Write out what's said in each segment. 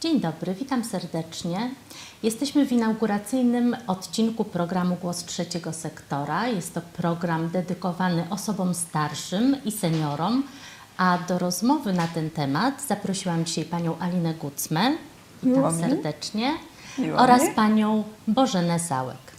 Dzień dobry, witam serdecznie. Jesteśmy w inauguracyjnym odcinku programu Głos Trzeciego Sektora. Jest to program dedykowany osobom starszym i seniorom, a do rozmowy na ten temat zaprosiłam dzisiaj panią Alinę Gucmę, witam serdecznie, Miło oraz panią Bożenę Załek.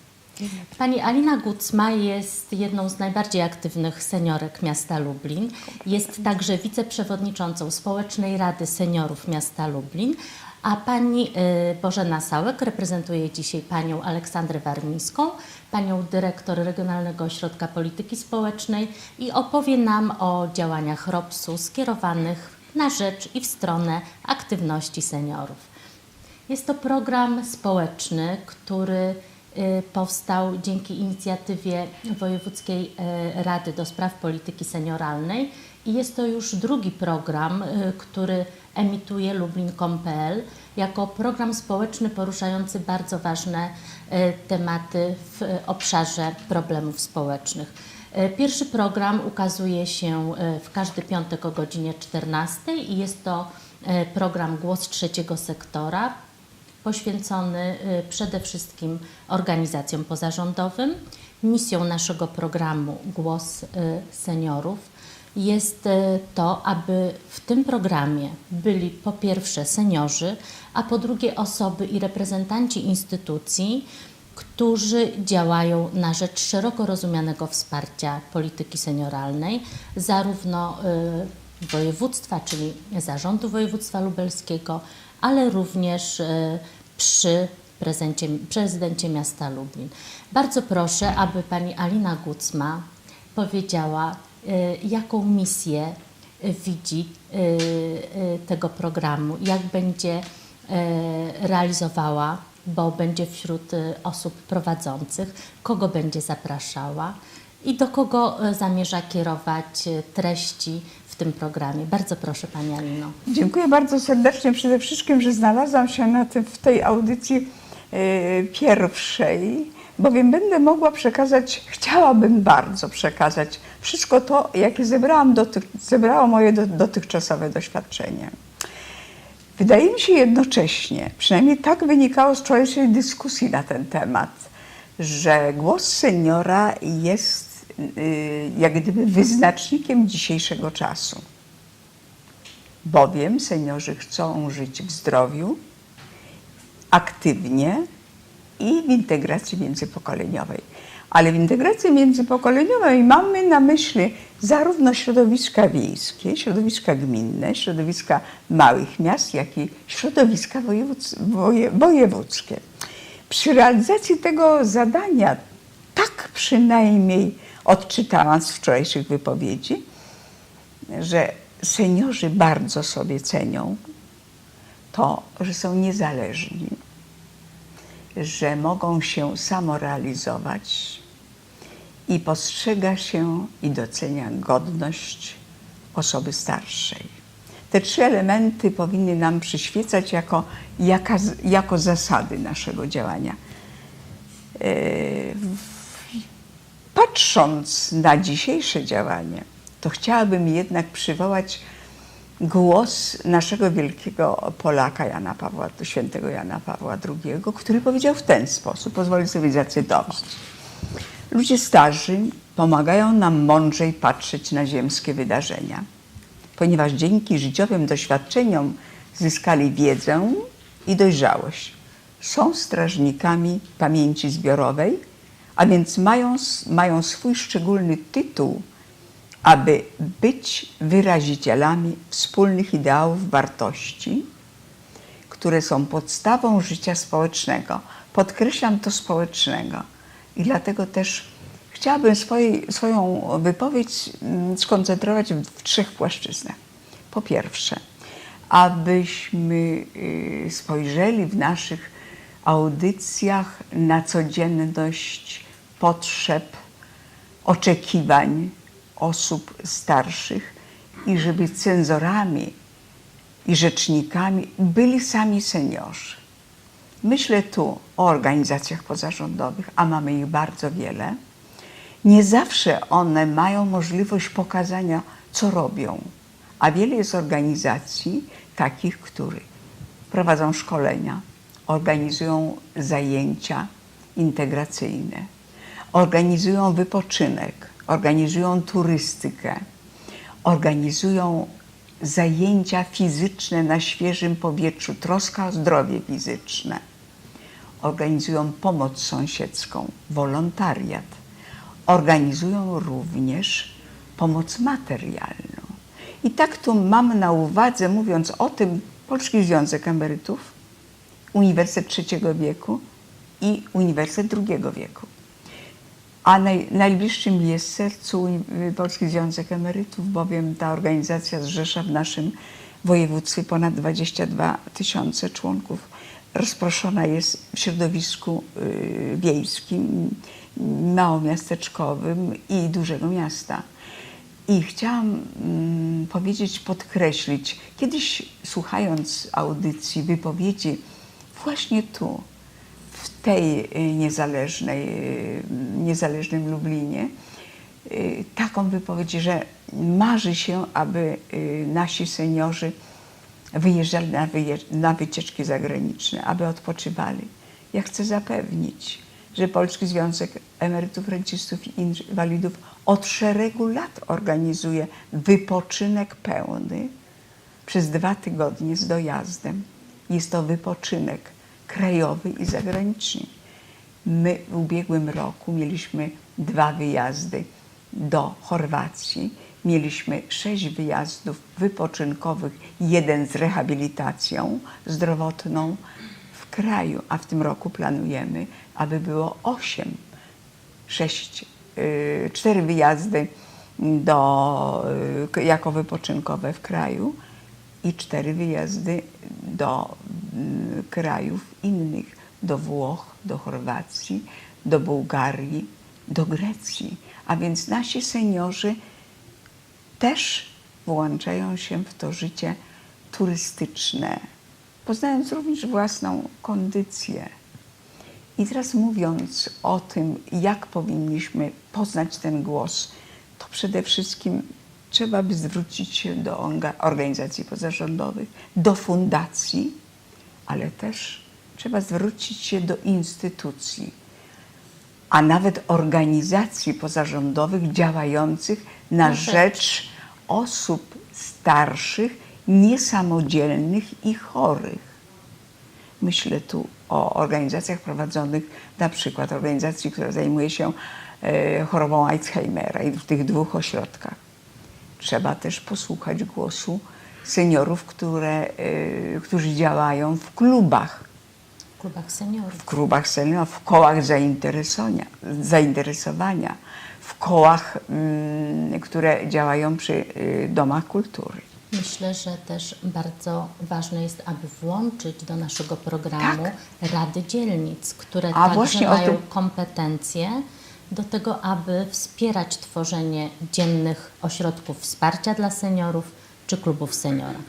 Pani Alina Gucma jest jedną z najbardziej aktywnych seniorek miasta Lublin. Jest także wiceprzewodniczącą Społecznej Rady Seniorów miasta Lublin, a pani y, Bożena Sałek reprezentuje dzisiaj panią Aleksandrę Warmińską, panią dyrektor Regionalnego Ośrodka Polityki Społecznej i opowie nam o działaniach ROPS-u skierowanych na rzecz i w stronę aktywności seniorów. Jest to program społeczny, który y, powstał dzięki inicjatywie Wojewódzkiej y, Rady do Spraw Polityki Senioralnej i jest to już drugi program, y, który emituje Lublin.pl jako program społeczny poruszający bardzo ważne y, tematy w obszarze problemów społecznych. Y, Pierwszy program ukazuje się w każdy piątek o godzinie 14 i jest to program Głos Trzeciego Sektora, poświęcony przede wszystkim organizacjom pozarządowym. Misją naszego programu Głos Seniorów jest y, to, aby w tym programie byli po pierwsze seniorzy, a po drugie osoby i reprezentanci instytucji, którzy działają na rzecz szeroko rozumianego wsparcia polityki senioralnej, zarówno y, województwa, czyli zarządu województwa lubelskiego, ale również y, przy prezencie, prezydencie miasta Lublin. Bardzo proszę, aby pani Alina Gucma powiedziała, jaką misję y, widzi y, y, tego programu, jak będzie y, realizowała, bo będzie wśród y, osób prowadzących, kogo będzie zapraszała i do kogo y, zamierza kierować y, treści w tym programie. Bardzo proszę Pani Alino. Dziękuję bardzo serdecznie przede wszystkim, że znalazłam się na tym, w tej audycji pierwszej, bowiem będę mogła przekazać, chciałabym bardzo przekazać wszystko to, jakie zebrałam dotych, zebrało moje do, dotychczasowe doświadczenie. Wydaje mi się jednocześnie, przynajmniej tak wynikało z wczorajszej dyskusji na ten temat, że głos seniora jest y, jak gdyby wyznacznikiem dzisiejszego czasu. Bowiem seniorzy chcą żyć w zdrowiu, aktywnie i w integracji międzypokoleniowej. Ale w integracji międzypokoleniowej mamy na myśli zarówno środowiska wiejskie, środowiska gminne, środowiska małych miast, jak i środowiska wojewódz, woje, wojewódzkie. Przy realizacji tego zadania, tak przynajmniej odczytałam z wczorajszych wypowiedzi, że seniorzy bardzo sobie cenią to, że są niezależni, że mogą się samorealizować i postrzega się i docenia godność osoby starszej. Te trzy elementy powinny nam przyświecać jako, jaka, jako zasady naszego działania. Yy, Patrząc na dzisiejsze działanie, to chciałabym jednak przywołać głos naszego wielkiego Polaka Jana Pawła, świętego Jana Pawła II, który powiedział w ten sposób, pozwolę sobie zacytować. Ludzie starzy pomagają nam mądrzej patrzeć na ziemskie wydarzenia, ponieważ dzięki życiowym doświadczeniom zyskali wiedzę i dojrzałość. Są strażnikami pamięci zbiorowej, a więc mają, mają swój szczególny tytuł, aby być wyrazicielami wspólnych ideałów wartości, które są podstawą życia społecznego. Podkreślam to społecznego. I dlatego też chciałabym swoją wypowiedź mm, skoncentrować w, w trzech płaszczyznach. Po pierwsze, abyśmy y, spojrzeli w naszych audycjach na codzienność potrzeb, oczekiwań osób starszych i żeby cenzorami i rzecznikami byli sami seniorzy. Myślę tu o organizacjach pozarządowych, a mamy ich bardzo wiele. Nie zawsze one mają możliwość pokazania, co robią, a wiele jest organizacji takich, które prowadzą szkolenia, organizują zajęcia integracyjne, organizują wypoczynek, organizują turystykę, organizują zajęcia fizyczne na świeżym powietrzu, troska o zdrowie fizyczne. Organizują pomoc sąsiedzką, wolontariat. Organizują również pomoc materialną. I tak tu mam na uwadze, mówiąc o tym, Polski Związek Emerytów, Uniwersytet Trzeciego Wieku i Uniwersytet Drugiego Wieku. A naj, najbliższym jest sercu Uni- Polski Związek Emerytów, bowiem ta organizacja zrzesza w naszym województwie ponad 22 tysiące członków. Rozproszona jest w środowisku y, wiejskim, małomiasteczkowym i dużego miasta. I chciałam mm, powiedzieć, podkreślić, kiedyś słuchając audycji, wypowiedzi właśnie tu, w tej y, niezależnej, y, niezależnym Lublinie, y, taką wypowiedź, że marzy się, aby nasi seniorzy wyjeżdżali na, wyje- na wycieczki zagraniczne, aby odpoczywali. Ja chcę zapewnić, że Polski Związek Emerytów, Rencistów i Inwalidów od szeregu lat organizuje wypoczynek pełny przez dwa tygodnie z dojazdem. Jest to wypoczynek krajowy i zagraniczny. My w ubiegłym roku mieliśmy dwa wyjazdy do Chorwacji. Mieliśmy sześć wyjazdów wypoczynkowych, jeden z rehabilitacją zdrowotną w kraju, a w tym roku planujemy, aby było osiem sześć, y, cztery wyjazdy do, y, jako wypoczynkowe w kraju i cztery wyjazdy do mm, krajów innych, do Włoch, do Chorwacji, do Bułgarii, do Grecji. A więc nasi seniorzy też włączają się w to życie turystyczne, poznając również własną kondycję. I teraz mówiąc o tym, jak powinniśmy poznać ten głos, to przede wszystkim trzeba by zwrócić się do organizacji pozarządowych, do fundacji, ale też trzeba zwrócić się do instytucji, a nawet organizacji pozarządowych działających na Na rzecz. rzecz osób starszych, niesamodzielnych i chorych. Myślę tu o organizacjach prowadzonych, na przykład organizacji, która zajmuje się e, chorobą Alzheimera i w tych dwóch ośrodkach. Trzeba też posłuchać głosu seniorów, które, e, którzy działają w klubach, w klubach seniorów. w klubach seniorów, w kołach zainteresowania, zainteresowania w kołach, mm, które działają przy y, domach kultury. Myślę, że też bardzo ważne jest, aby włączyć do naszego programu rady dzielnic, które A także mają tym- kompetencje do tego, aby wspierać tworzenie dziennych ośrodków wsparcia dla seniorów czy klubów seniora.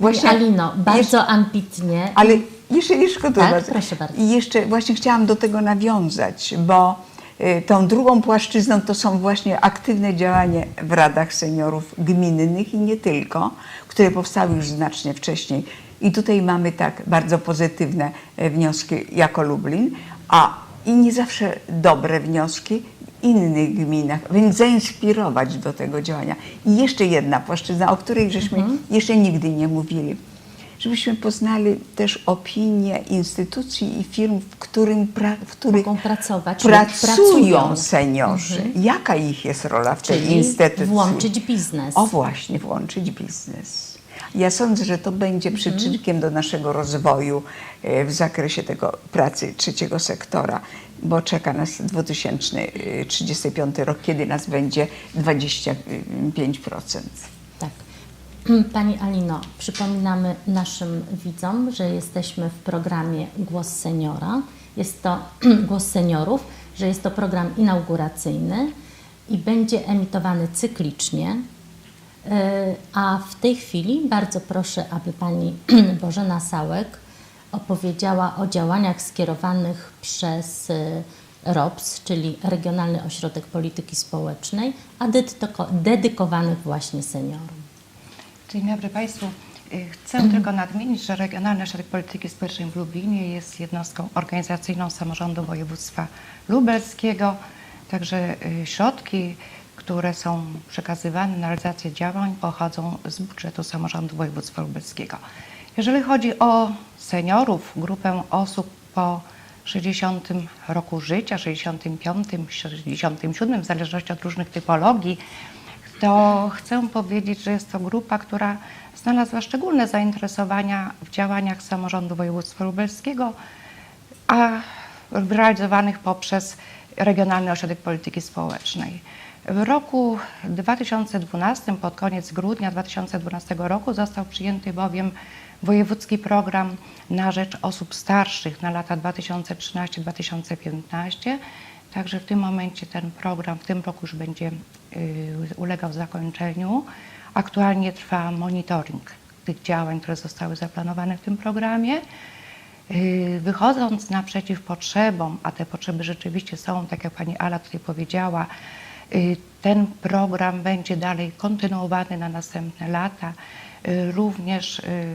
Właśnie- Alino, bardzo jeszcze- ambitnie. Ale jeszcze, jeszcze Tak, bardzo. proszę bardzo. I jeszcze właśnie chciałam do tego nawiązać, bo y, tą drugą płaszczyzną to są właśnie aktywne działanie w radach seniorów gminnych i nie tylko, które powstały już znacznie wcześniej. I tutaj mamy tak bardzo pozytywne e, wnioski jako Lublin, a i nie zawsze dobre wnioski w innych gminach, więc zainspirować do tego działania. I jeszcze jedna płaszczyzna, o której żeśmy Mhm. jeszcze nigdy nie mówili żebyśmy poznali też opinie instytucji i firm, w, którym pra, w których Mogą pracować pracują pracują. seniorzy. Jaka ich jest rola w tej Czyli instytucji? włączyć biznes. O właśnie, włączyć biznes. Ja sądzę, że to będzie przyczynkiem do naszego rozwoju e, w zakresie tego pracy trzeciego sektora, bo czeka nas 2035 rok, kiedy nas będzie 25%. Tak. Pani Alino, przypominamy naszym widzom, że jesteśmy w programie Głos Seniora. Jest to Głos Seniorów, że jest to program inauguracyjny i będzie emitowany cyklicznie. Yy, A w tej chwili bardzo proszę, aby pani Bożena Sałek opowiedziała o działaniach skierowanych przez y, ROPS, czyli Regionalny Ośrodek Polityki Społecznej, a dedyko- dedykowanych właśnie seniorom. Dzień dobry Państwu. Y, Chcę tylko nadmienić, że Regionalny Ośrodek Polityki Społecznej w Lublinie jest jednostką organizacyjną samorządu województwa lubelskiego. Także środki, które są przekazywane na realizację działań, pochodzą z budżetu samorządu województwa lubelskiego. Jeżeli chodzi o seniorów, grupę osób po 60 roku życia, 65, 67, w zależności od różnych typologii, to chcę powiedzieć, że jest to grupa, która znalazła szczególne zainteresowania w działaniach samorządu województwa lubelskiego, a realizowanych poprzez Regionalny Ośrodek Polityki Społecznej. W roku 2012, pod koniec grudnia 2012 roku, został przyjęty bowiem wojewódzki program na rzecz osób starszych na lata 2013-2015. Także w tym momencie ten program w tym roku już będzie y, ulegał zakończeniu. Aktualnie trwa monitoring tych działań, które zostały zaplanowane w tym programie. Y, Wychodząc naprzeciw potrzebom, a te potrzeby rzeczywiście są, tak jak pani Ala tutaj powiedziała, ten program będzie dalej kontynuowany na następne lata. Y, Również y,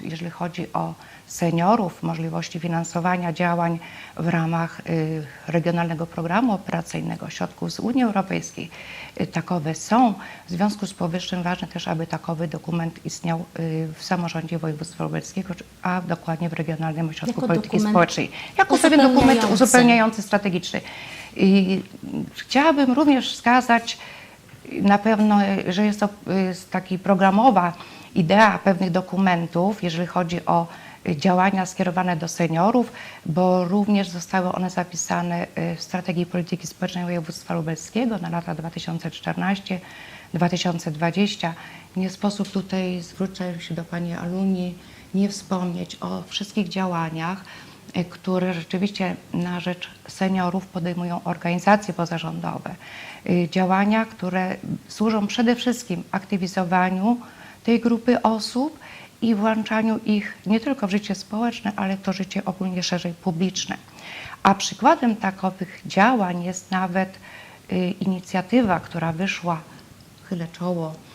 jeżeli chodzi o seniorów, możliwości finansowania działań w ramach y, Regionalnego Programu Operacyjnego, środków z Unii Europejskiej, y, takowe są. W związku z powyższym ważne też, aby takowy dokument istniał y, w samorządzie województwa lubelskiego, a dokładnie w Regionalnym Ośrodku Jako Polityki Społecznej. Jako pewien dokument uzupełniający, strategiczny. I chciałabym również wskazać na pewno, że jest to taki programowa idea pewnych dokumentów, jeżeli chodzi o działania skierowane do seniorów, bo również zostały one zapisane y, w strategii polityki społecznej województwa lubelskiego na lata 2014-2020. Nie sposób tutaj, zwrócę się do Pani Aluni, nie wspomnieć o wszystkich działaniach, które rzeczywiście na rzecz seniorów podejmują organizacje pozarządowe. Y, Działania, które służą przede wszystkim aktywizowaniu tej grupy osób i włączaniu ich nie tylko w życie społeczne, ale w to życie ogólnie szerzej publiczne. A przykładem takowych działań jest nawet y, inicjatywa, która wyszła, chylę czoło, y,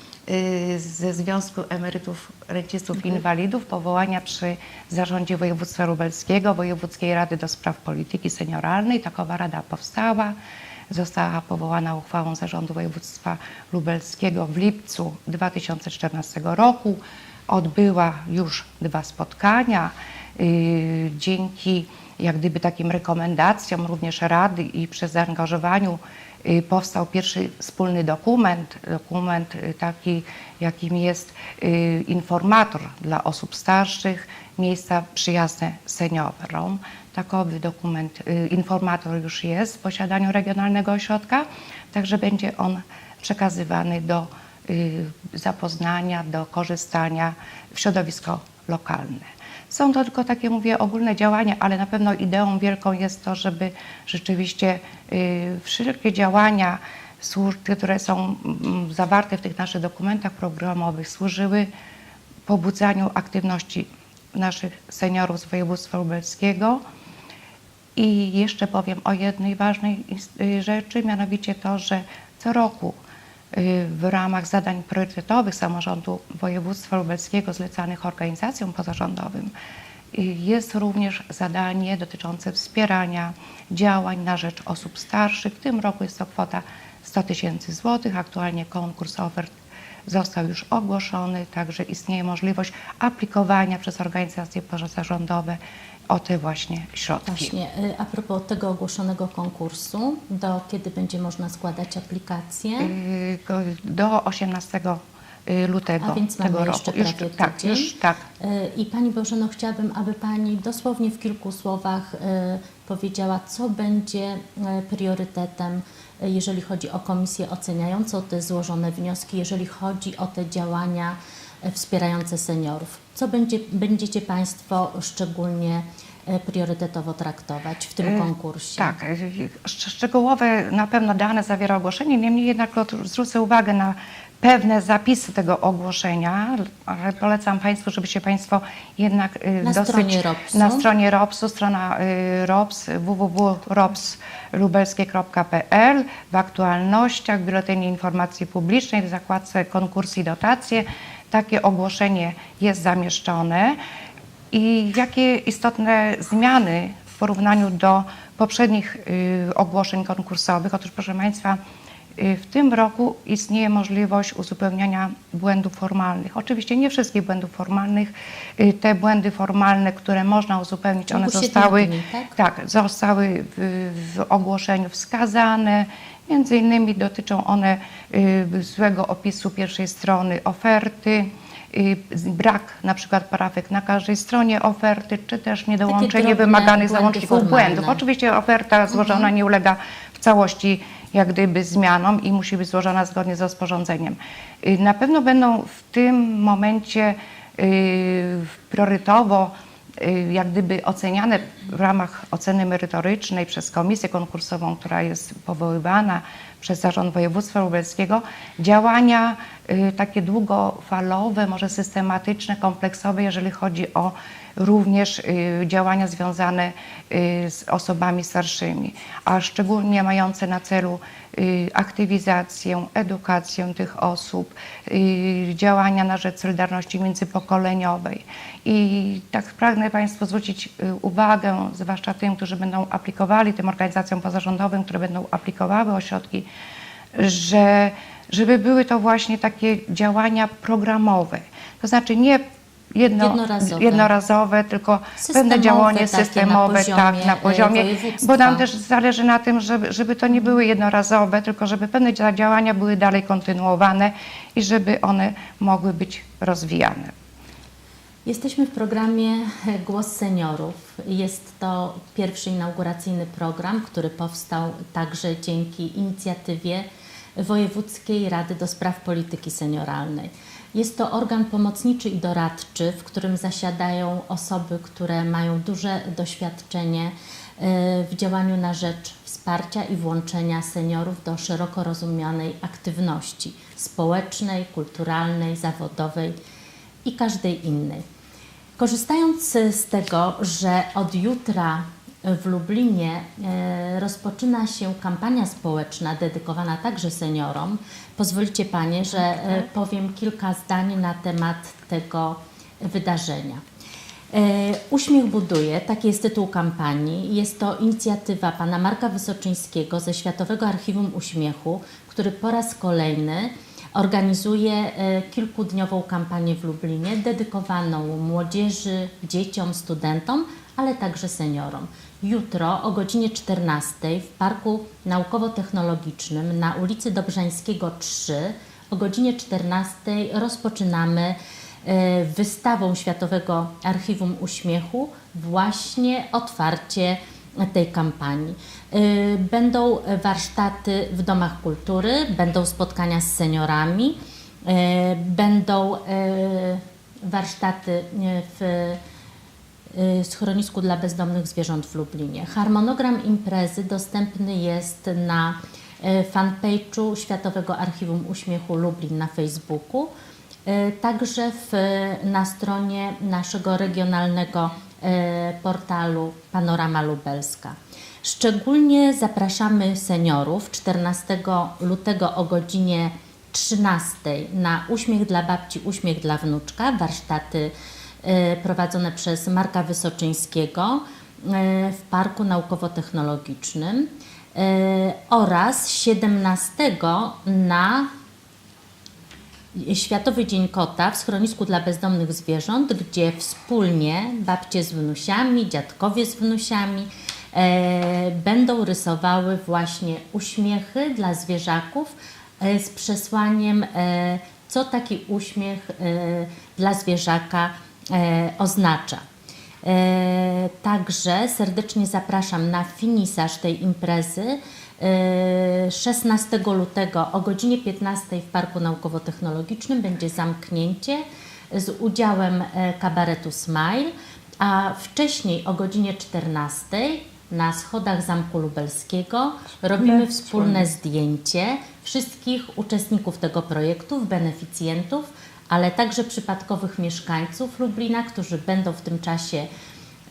ze Związku Emerytów, Rencistów i Inwalidów, powołania przy Zarządzie Województwa Lubelskiego, Wojewódzkiej Rady do Spraw Polityki Senioralnej. Takowa rada powstała. Została powołana uchwałą Zarządu Województwa Lubelskiego w lipcu 2014 roku. Odbyła już dwa spotkania. Yy, Dzięki jak gdyby takim rekomendacjom również Rady i przez zaangażowaniu y, powstał pierwszy wspólny dokument, dokument y, taki, jakim jest y, informator dla osób starszych, miejsca przyjazne seniorom. Takowy dokument, y, informator już jest w posiadaniu Regionalnego Ośrodka, także będzie on przekazywany do y, zapoznania, do korzystania w środowisko lokalne. Są to tylko takie, mówię, ogólne działania, ale na pewno ideą wielką jest to, żeby rzeczywiście y, wszelkie działania, służ- które są mm, zawarte w tych naszych dokumentach programowych, służyły pobudzaniu aktywności naszych seniorów z województwa lubelskiego. I jeszcze powiem o jednej ważnej y, rzeczy, mianowicie to, że co roku w ramach zadań priorytetowych samorządu województwa lubelskiego zlecanych organizacjom pozarządowym y, jest również zadanie dotyczące wspierania działań na rzecz osób starszych. W tym roku jest to kwota 100 tysięcy złotych. Aktualnie konkurs ofert został już ogłoszony, także istnieje możliwość aplikowania przez organizacje pozarządowe o te właśnie środki. Właśnie, y, a propos tego ogłoszonego konkursu, do kiedy będzie można składać aplikację? Y, do 18 y, lutego A więc mamy tego jeszcze roku. prawie tak, już tak. I Pani Bożeno, chciałabym, aby Pani dosłownie w kilku słowach powiedziała, co będzie y, priorytetem, y, jeżeli chodzi o komisję oceniającą te złożone wnioski, jeżeli chodzi o te działania y, wspierające seniorów. Co będzie, będziecie Państwo szczególnie priorytetowo traktować w tym E, konkursie? Tak, e, szcz- szczegółowe na pewno dane zawiera ogłoszenie, niemniej jednak zwrócę uwagę na pewne zapisy tego ogłoszenia, ale polecam Państwu, żebyście Państwo jednak e, Na dosyć... stronie ROPS-u. Na stronie ROPS-u, strona y, ROPS, www.ropslubelskie.pl w aktualnościach, w Biuletynie Informacji Publicznej, w zakładce konkursy i dotacje. takie ogłoszenie jest zamieszczone i jakie istotne zmiany w porównaniu do poprzednich y, ogłoszeń konkursowych. Otóż, proszę Państwa, y, w tym roku istnieje możliwość uzupełniania błędów formalnych. Oczywiście nie wszystkich błędów formalnych. Y, Te błędy formalne, które można uzupełnić, one zostały, dni, tak? tak, zostały w, w ogłoszeniu wskazane. Między innymi dotyczą one y, złego opisu pierwszej strony oferty, y, brak na przykład parafek na każdej stronie oferty, czy też niedołączenie wymaganych błędy załączników formalne. Mhm. błędów. Oczywiście oferta złożona nie ulega w całości jak gdyby zmianom i musi być złożona zgodnie z rozporządzeniem. Y, Na pewno będą w tym momencie y, priorytetowo y, jak gdyby oceniane w ramach oceny merytorycznej przez komisję konkursową, która jest powoływana przez Zarząd Województwa Lubelskiego, działania takie długofalowe, może systematyczne, kompleksowe, jeżeli chodzi o również y, działania związane y, z osobami starszymi, a szczególnie mające na celu y, aktywizację, edukację tych osób, y, działania na rzecz solidarności międzypokoleniowej. I tak pragnę Państwu zwrócić y, uwagę, zwłaszcza tym, którzy będą aplikowali, tym organizacjom pozarządowym, które będą aplikowały ośrodki, że żeby były to właśnie takie działania programowe. To znaczy nie jedno, Jednorazowe. jednorazowe, tylko Systemowe pewne działanie takie na systemowe, poziomie, tak, na y, poziomie, bo nam też zależy na tym, żeby, żeby to nie były jednorazowe, tylko żeby pewne dzia- działania były dalej kontynuowane i żeby one mogły być rozwijane. Jesteśmy w programie Głos Seniorów. Jest to pierwszy inauguracyjny program, który powstał także dzięki inicjatywie Wojewódzkiej Rady do Spraw Polityki Senioralnej. Jest to organ pomocniczy i doradczy, w którym zasiadają osoby, które mają duże doświadczenie e, w działaniu na rzecz wsparcia i włączenia seniorów do szeroko rozumianej aktywności społecznej, kulturalnej, zawodowej i każdej innej. Korzystając z tego, że od jutra w Lublinie e, rozpoczyna się kampania społeczna dedykowana także seniorom, pozwolicie Panie, że e, powiem kilka zdań na temat tego wydarzenia. E, Uśmiech buduje, taki jest tytuł kampanii. Jest to inicjatywa pana Marka Wysoczyńskiego ze Światowego Archiwum Uśmiechu, który po raz kolejny organizuje kilkudniową kampanię w Lublinie dedykowaną młodzieży, dzieciom, studentom, ale także seniorom. Jutro o godzinie 14 w Parku Naukowo-Technologicznym na ulicy Dobrzańskiego 3 o godzinie 14 rozpoczynamy e, wystawą Światowego Archiwum Uśmiechu właśnie otwarcie tej kampanii. Y, Będą warsztaty w domach kultury, będą spotkania z seniorami, y, będą warsztaty w schronisku dla bezdomnych zwierząt w Lublinie. Harmonogram imprezy dostępny jest na y, fanpage'u Światowego Archiwum Uśmiechu Lublin na Facebooku, y, także w, na stronie naszego regionalnego y, portalu Panorama Lubelska. Szczególnie zapraszamy seniorów 14 lutego o godzinie 13 na Uśmiech dla babci, Uśmiech dla wnuczka, warsztaty prowadzone przez Marka Wysoczyńskiego e, w Parku Naukowo-Technologicznym e, oraz 17 na Światowy Dzień Kota w schronisku dla bezdomnych zwierząt, gdzie wspólnie babcie z wnusiami, dziadkowie z wnusiami e, będą rysowały właśnie uśmiechy dla zwierzaków e, z przesłaniem, e, co taki uśmiech e, dla zwierzaka oznacza. E, Także serdecznie zapraszam na finisaż tej imprezy e, 16 lutego o godzinie 15 w Parku Naukowo-Technologicznym będzie zamknięcie z udziałem e, kabaretu Smile, a wcześniej o godzinie 14 na schodach Zamku Lubelskiego robimy wspólne zdjęcie wszystkich uczestników tego projektu, beneficjentów, ale także przypadkowych mieszkańców Lublina, którzy będą w tym czasie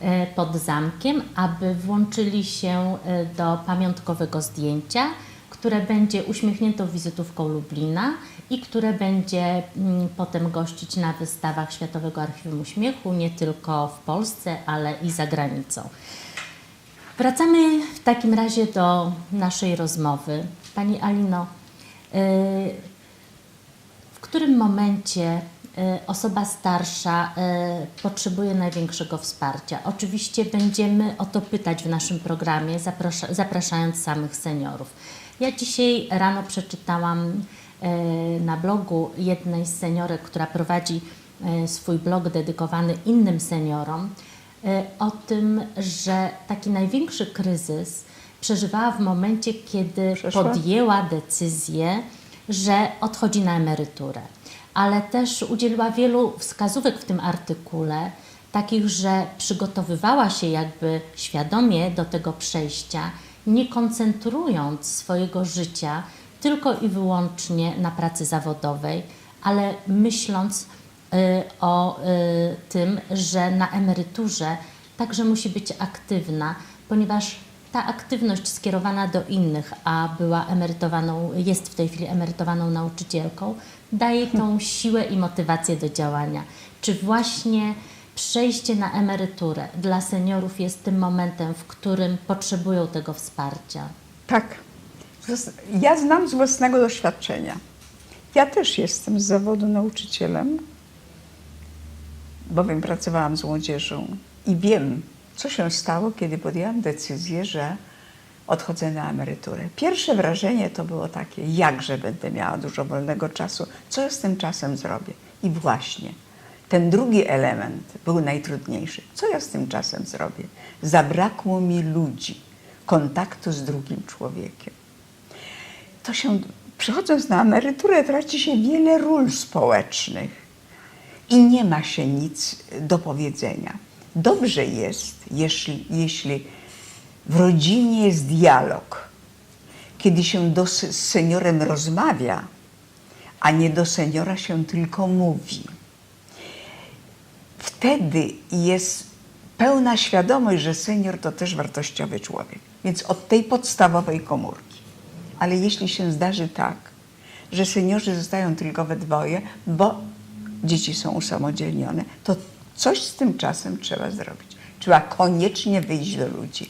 e, pod zamkiem, aby włączyli się e, do pamiątkowego zdjęcia, które będzie uśmiechniętą wizytówką Lublina i które będzie mm, potem gościć na wystawach Światowego Archiwum Uśmiechu, nie tylko w Polsce, ale i za granicą. Wracamy w takim razie do naszej rozmowy. Pani Alino, w którym momencie y, osoba starsza y, potrzebuje największego wsparcia? Oczywiście będziemy o to pytać w naszym programie, zaprasza, zapraszając samych seniorów. Ja dzisiaj rano przeczytałam y, na blogu jednej z seniorek, która prowadzi swój blog dedykowany innym seniorom, o tym, że taki największy kryzys przeżywała w momencie, kiedy Przeszła? podjęła decyzję, że odchodzi na emeryturę. Ale też udzieliła wielu wskazówek w tym artykule, takich, że przygotowywała się jakby świadomie do tego przejścia, nie koncentrując swojego życia tylko i wyłącznie na pracy zawodowej, ale myśląc y, o y, tym, że na emeryturze także musi być aktywna, ponieważ ta aktywność skierowana do innych, a była emerytowaną, jest w tej chwili emerytowaną nauczycielką, daje tą siłę i motywację do działania. Czy właśnie przejście na emeryturę dla seniorów jest tym momentem, w którym potrzebują tego wsparcia? Tak. Ja znam z własnego doświadczenia. Ja też jestem z zawodu nauczycielem, bowiem pracowałam z młodzieżą i wiem, co się stało, kiedy podjęłam decyzję, że odchodzę na emeryturę. Pierwsze wrażenie to było takie, jakże będę miała dużo wolnego czasu, co ja z tym czasem zrobię? I właśnie ten drugi element był najtrudniejszy. Co ja z tym czasem zrobię? Zabrakło mi ludzi, kontaktu z drugim człowiekiem to się, przychodząc na emeryturę, traci się wiele ról społecznych i nie ma się nic do powiedzenia. Dobrze jest, jeśli, jeśli w rodzinie jest dialog, kiedy się do, z seniorem rozmawia, a nie do seniora się tylko mówi. Wtedy jest pełna świadomość, że senior to też wartościowy człowiek. Więc od tej podstawowej komórki. Ale jeśli się zdarzy tak, że seniorzy zostają tylko we dwoje, bo dzieci są usamodzielnione, to coś z tym czasem trzeba zrobić. Trzeba koniecznie wyjść do ludzi.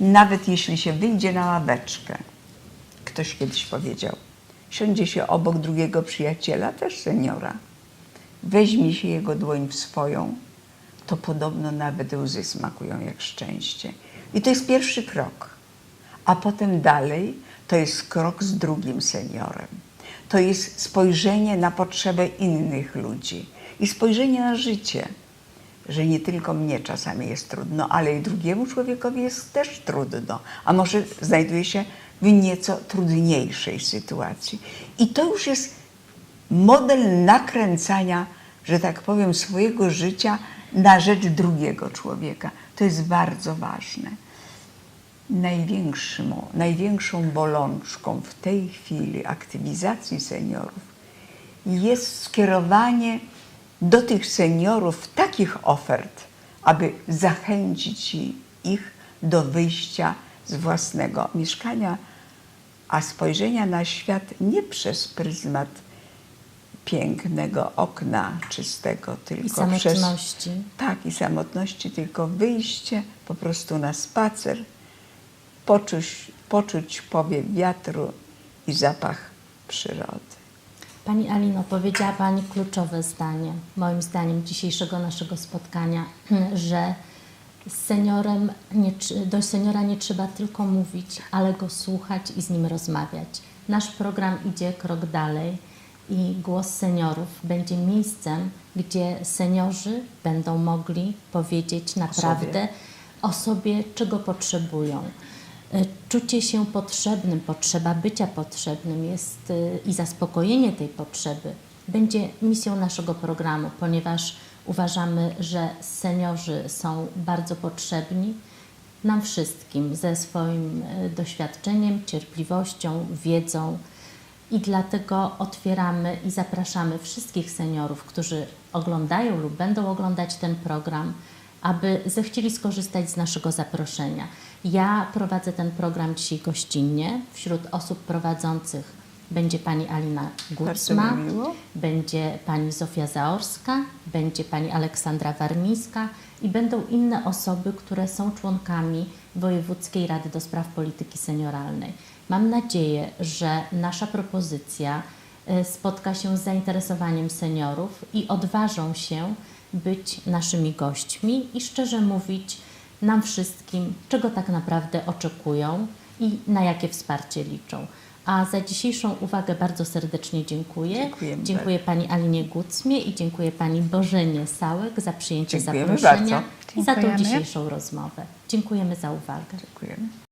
Nawet jeśli się wyjdzie na ławeczkę, ktoś kiedyś powiedział, siądzie się obok drugiego przyjaciela, też seniora, weźmie się jego dłoń w swoją, to podobno nawet łzy smakują jak szczęście. I to jest pierwszy krok. A potem dalej to jest krok z drugim seniorem. To jest spojrzenie na potrzebę innych ludzi i spojrzenie na życie, że nie tylko mnie czasami jest trudno, ale i drugiemu człowiekowi jest też trudno, a może znajduje się w nieco trudniejszej sytuacji. I to już jest model nakręcania, że tak powiem, swojego życia na rzecz drugiego człowieka. To jest bardzo ważne. Największą, największą bolączką w tej chwili aktywizacji seniorów jest skierowanie do tych seniorów takich ofert, aby zachęcić ich do wyjścia z własnego mieszkania, a spojrzenia na świat nie przez pryzmat pięknego okna czystego, I tylko przez samotności. tak, i samotności, tylko wyjście po prostu na spacer, poczuć, poczuć powiew wiatru i zapach przyrody. Pani Alino, powiedziała Pani kluczowe zdanie, moim zdaniem, dzisiejszego naszego spotkania, że z seniorem nie, do seniora nie trzeba tylko mówić, ale go słuchać i z nim rozmawiać. Nasz program idzie krok dalej i głos seniorów będzie miejscem, gdzie seniorzy będą mogli powiedzieć naprawdę o sobie, czego potrzebują. E, Czucie się potrzebnym, potrzeba bycia potrzebnym jest e, i zaspokojenie tej potrzeby będzie misją naszego programu, ponieważ uważamy, że seniorzy są bardzo potrzebni nam wszystkim ze swoim e, doświadczeniem, cierpliwością, wiedzą. I dlatego otwieramy i zapraszamy wszystkich seniorów, którzy oglądają lub będą oglądać ten program, aby zechcieli skorzystać z naszego zaproszenia. Ja prowadzę ten program dzisiaj gościnnie wśród osób prowadzących będzie pani Alina Gucma, będzie pani Zofia Zaorska, będzie pani Aleksandra Warmińska i będą inne osoby, które są członkami Wojewódzkiej Rady do Spraw Polityki Senioralnej. Mam nadzieję, że nasza propozycja e, spotka się z zainteresowaniem seniorów i odważą się być naszymi gośćmi i szczerze mówić nam wszystkim, czego tak naprawdę oczekują i na jakie wsparcie liczą. A za dzisiejszą uwagę bardzo serdecznie dziękuję. Dziękujemy dziękuję pani Alinie Gucmie i dziękuję pani Bożenie Sałek za przyjęcie Dziękujemy zaproszenia bardzo. i za tą dzisiejszą rozmowę. Dziękujemy za uwagę. Dziękujemy.